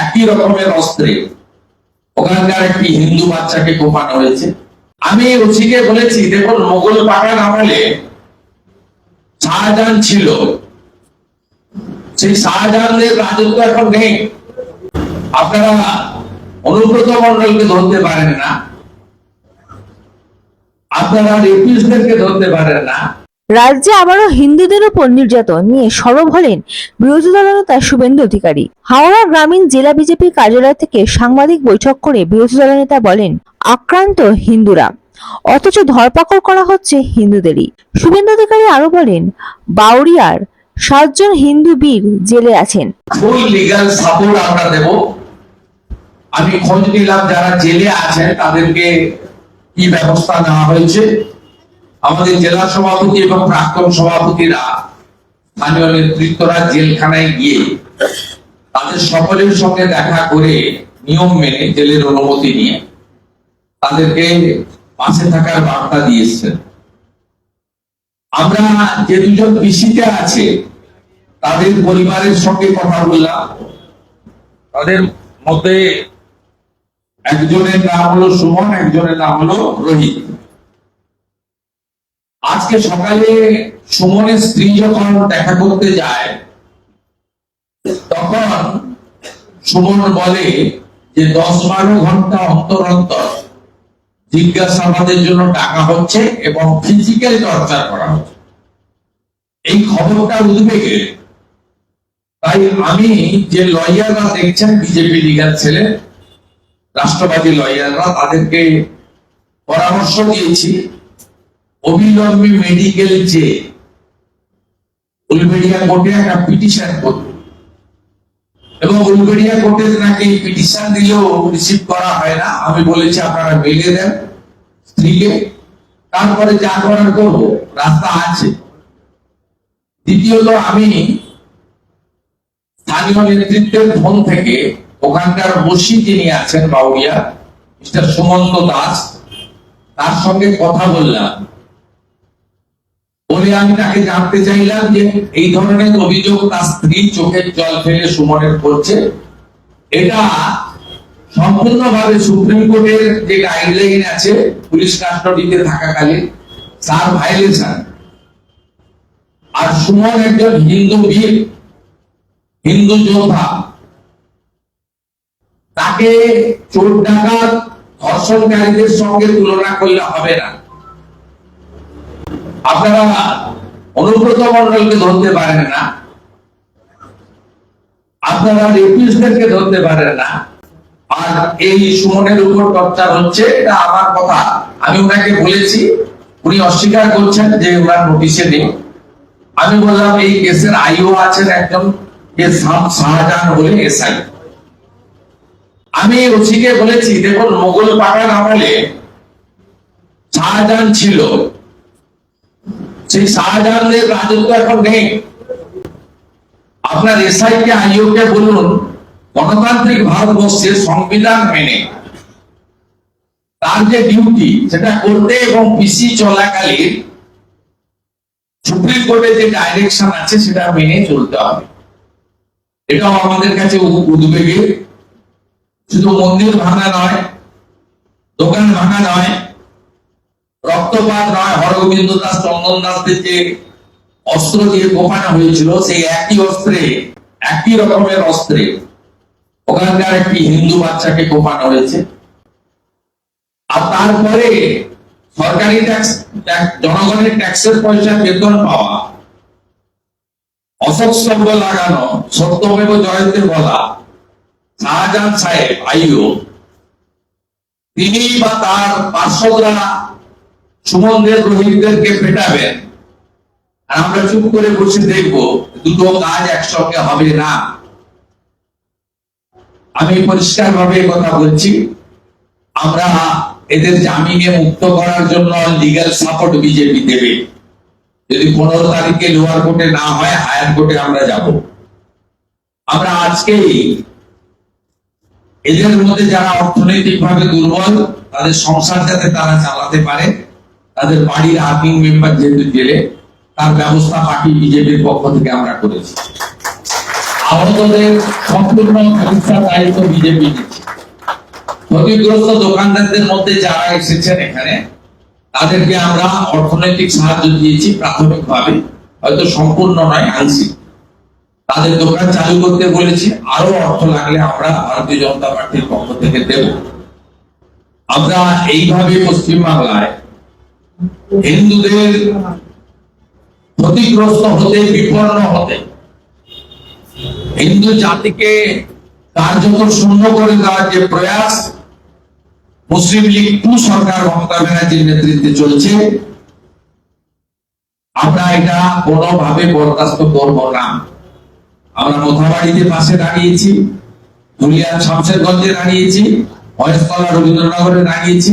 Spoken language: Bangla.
একই রকমের অস্ত্রে। ওখানকার একটি হিন্দু বাচ্চাকে কোপানো হয়েছে। আমি ওসিকে বলেছি, দেখুন, মোগল পাঠান আমলে শাহজাহান ছিল। সেই শাহজাহানের রাজত্ব এখন নেই। আপনারা অনুব্রত মন্ডলকে ধরতে পারেন না। আপনারা রেপিস্টদেরকে ধরতে পারেন না। রাজ্যে আবারও হিন্দুদের উপর নির্যাতন নিয়ে সরব হলেন বিরোধী দলনেতা শুভেন্দু অধিকারী। হাওড়া গ্রামীণ জেলা বিজেপি কার্যালয় থেকে সাংবাদিক বৈঠক করে বিরোধী দলনেতা বলেন, আক্রান্ত হিন্দুরা। অথচ ধরপাকড় করা হচ্ছে হিন্দুদেরই। শুভেন্দু অধিকারী আরও বলেন বাউরিয়ার সাতজন হিন্দু বীর জেলে আছেন। আমরা দেব। আমি খোঁজ নিলাম যারা জেলে আছেন, তাদেরকে কি ব্যবস্থা নেওয়া হয়েছে। আমাদের জেলা সভাপতি এবং প্রাক্তন সভাপতিরা স্থানীয় নেতৃত্বরা জেলখানায় গিয়ে তাদের সকলের সঙ্গে দেখা করে নিয়ম মেনে জেলের অনুমতি নিয়ে তাদেরকে পাশে থাকার বার্তা দিয়েছেন। আমরা যে দুজন পিসিতে আছে, তাদের পরিবারের সঙ্গে কথা বললাম। তাদের মধ্যে একজনের নাম হলো সুমন, একজনের নাম হলো রোহিত। আজকে সকালে সুমনের স্ত্রী যখন দেখা করতে যায়, তখন সুমন বলে যে দশ বারো ঘণ্টা অন্তর অন্তর জিজ্ঞাসাবাদের জন্য ডাকা হচ্ছে এবং ফিজিক্যাল টর্চার করা হচ্ছে। এই খবরটা উদ্বেগে তাই আমি যে লয়াররা দেখছেন, বিজেপি লিগাল ছেলে, রাষ্ট্রবাদী লয়াররা, তাদেরকে পরামর্শ দিয়েছি। অবিলম্বে মেডিকেল যে উলবেড়িয়া কোর্টে একটা পিটিশন করবে এবং উলবেড়িয়া কোর্টে নাকি পিটিশন দিলেও রিসিভ করা হয় না। আমি বলেছি, আপনারা মেলে দেন স্ত্রীকে। তারপরে যা করার করব, রাস্তা আছে। দ্বিতীয়ত আমি স্থানীয় নেতৃত্বের ফোন থেকে ওখানকার বসি যিনি আছেন বাউরিয়া, মিস্টার সুমন্ত দাস, তার সঙ্গে কথা বললাম। বলে আমি তাকে জানতে চাইলাম যে এই ধরনের অভিযোগ তার স্ত্রী চোখের জল ফেলে সুমনের করছে। এটা সম্পূর্ণভাবে সুপ্রিম কোর্টের যে গাইডলাইন আছে, পুলিশ কাস্টডিতে থাকাকালীন, তার ভাইলেশন আর সুমন একজন হিন্দু বীর হিন্দু যোদ্ধা। তাকে চোর ডাকাত, ধর্ষণকারীদের সঙ্গে তুলনা করলে হবে না। আপনারা অনুব্রত মন্ডলকে ধরতে পারেন না। আপনারা ধরতে পারেন না। আর এই সুমনের উপর টর্চার হচ্ছে, এটা আমার কথা। আমি ওনাকে বলেছি, উনি অস্বীকার করছেন যে ওনার নোটিশে নেই। আমি বললাম, এই কেসের আইও আছেন একজন শাহজাহান বলে এসআই। আমি ওসিকে বলেছি, দেখুন, মোগল পাঠান আমলে শাহজাহান ছিল। সেই শাহজাহানের রাজত্ব এখন নেই আপনার এসআই কে আইও কে বলুন গণতান্ত্রিক ভারতবর্ষের সংবিধান মেনে তার যে ডিউটি সেটা করতে এবং পিসি চলাকালীন সুপ্রিম কোর্টের যে ডাইরেকশন আছে সেটা মেনে চলতে হবে এটাও আমাদের কাছে উদ্বেগের। শুধু মন্দির ভাঙা নয়, দোকান ভাঙা নয় রক্তপাত নয়, হরগোবিন্দ দাস চন্দন দাসদের যে অস্ত্র দিয়ে কোপানো হয়েছিল, সেই একই অস্ত্রে, একই রকমের অস্ত্রে ওখানকার একটি হিন্দু বাচ্চাকে কোপানো হয়েছে। আর তারপরে সরকারি ট্যাক্স জনগণের ট্যাক্সের পয়সা বেতন পাওয়া, অশোক স্তম্ভ লাগানো, সত্যমেব জয়ন্তে বলা শাহজাহান সাহেব, আইও, তিনি বা তার পার্শ্বদরা সুমনদের রোহিতদেরকে পেটাবেন। আর আমরা চুপ করে বসে দেখব, দুটো কাজ একসঙ্গে হবে না। আমি পরিষ্কার ভাবে কথা বলছি। আমরা এদের জামিনে মুক্ত করার জন্য লিগ্যাল সাপোর্ট বিজেপি দেবে। যদি পনেরো তারিখে লোয়ার কোর্টে না হয়, হায়ার কোর্টে আমরা যাব। আমরা আজকেই এদের মধ্যে যারা অর্থনৈতিক ভাবে দুর্বল, তাদের সংসার যাতে তারা চালাতে পারে তাদের বাড়ির আর্মিং মেম্বার যেহেতু জেলে, তার ব্যবস্থা পার্টি বিজেপির পক্ষ থেকে আমরা করেছি। আহতদের সম্পূর্ণ চিকিৎসা দায়িত্ব বিজেপি নিচ্ছে। ক্ষতিগ্রস্ত দোকানদারদের মধ্যে যারা এসেছেন এখানে, তাদেরকে আমরা অর্থনৈতিক সাহায্য দিয়েছি প্রাথমিকভাবে, হয়তো সম্পূর্ণ নয়, আংশিক। তাদের দোকান চালু করতে বলেছি আরও অর্থ লাগলে আমরা ভারতীয় জনতা পার্টির পক্ষ থেকে দেব। আমরা এইভাবে পশ্চিমবাংলায় হিন্দুদের ক্ষতিগ্রস্ত হতে, বিপন্ন হতে, হিন্দু জাতিকে কার্যকর শূন্য করে দেওয়ার যে প্রয়াস, মুসলিম লীগ টু সরকার মমতা ব্যানার্জির নেতৃত্বে চলছে। আমরা এটা কোনোভাবে বরদাস্ত করব না। আমরা মোথাবাড়িতে পাশে দাঁড়িয়েছি ধুলিয়ার শামশেরগঞ্জে দাঁড়িয়েছি মহেশতলা রবীন্দ্রনগরে দাঁড়িয়েছি।